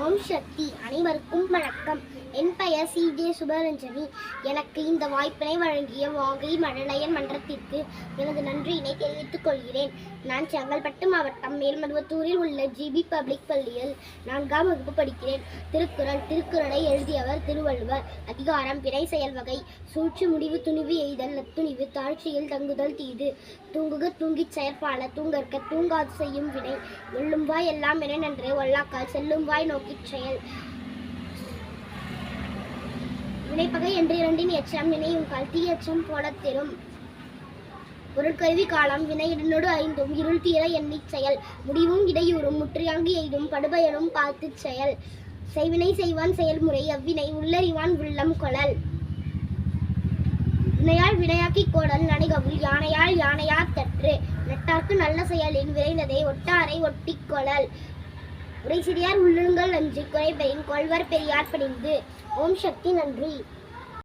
ஓம் சக்தி அனைவருக்கும் வணக்கம். என் பெயர் சி. ஜே. சுபரஞ்சனி. எனக்கு இந்த வாய்ப்பினை வழங்கிய வாகை மழலையன் மன்றத்திற்கு எனது நன்றியினை தெரிவித்துக் கொள்கிறேன். நான் செங்கல்பட்டு மாவட்டம் மேல்மருவத்தூரில் உள்ள ஜிபி பப்ளிக் பள்ளியில் நான்காம் வகுப்பு படிக்கிறேன். திருக்குறள் திருக்குறளை எழுதியவர் திருவள்ளுவர். அதிகாரம் பிறை செயல் வகை. சூழ்ச்சி முடிவு துணிவு எய்தல் நத்துணிவு தாழ்ச்சியில் தங்குதல் தீது. தூங்குக தூங்கிச் செயற்பால தூங்கற்க தூங்காது செய்யும் வினை. வெல்லும் வாய் எல்லாம் என நன்று. ஒல்லாக்கால் செல்லும் வாய் நோக்கி இச்செயல். வினைப்பகை என்று இரண்டின் எச்சம் நினையும் கால் தீ எச்சம் போலத் தெரும். பொருட்கருவி காலம் வினையிடனோடு ஐந்தும் இருள் தீர எண்ணிச் செயல். முடிவும் இடையூறும் முற்றியாங்கு எய்தும் படுபயனும் பார்த்து செயல். செய்வினை செய்வான் செயல்முறை அவ்வினை உள்ளறிவான் உள்ளம் கொழல். வினையால் வினையாக்கி கோடல் நனிகவுள் யானையால் யானையார் தற்று. நட்டார்க்கு நல்ல செயலின் விரைந்ததை ஒட்டாரை ஒட்டிக் கொளல் உரை சிறியார் உள்ளுங்கள் அஞ்சு குறைபெறின் கொள்வர் பெரியார் பணிந்து. ஓம் சக்தி நன்றி.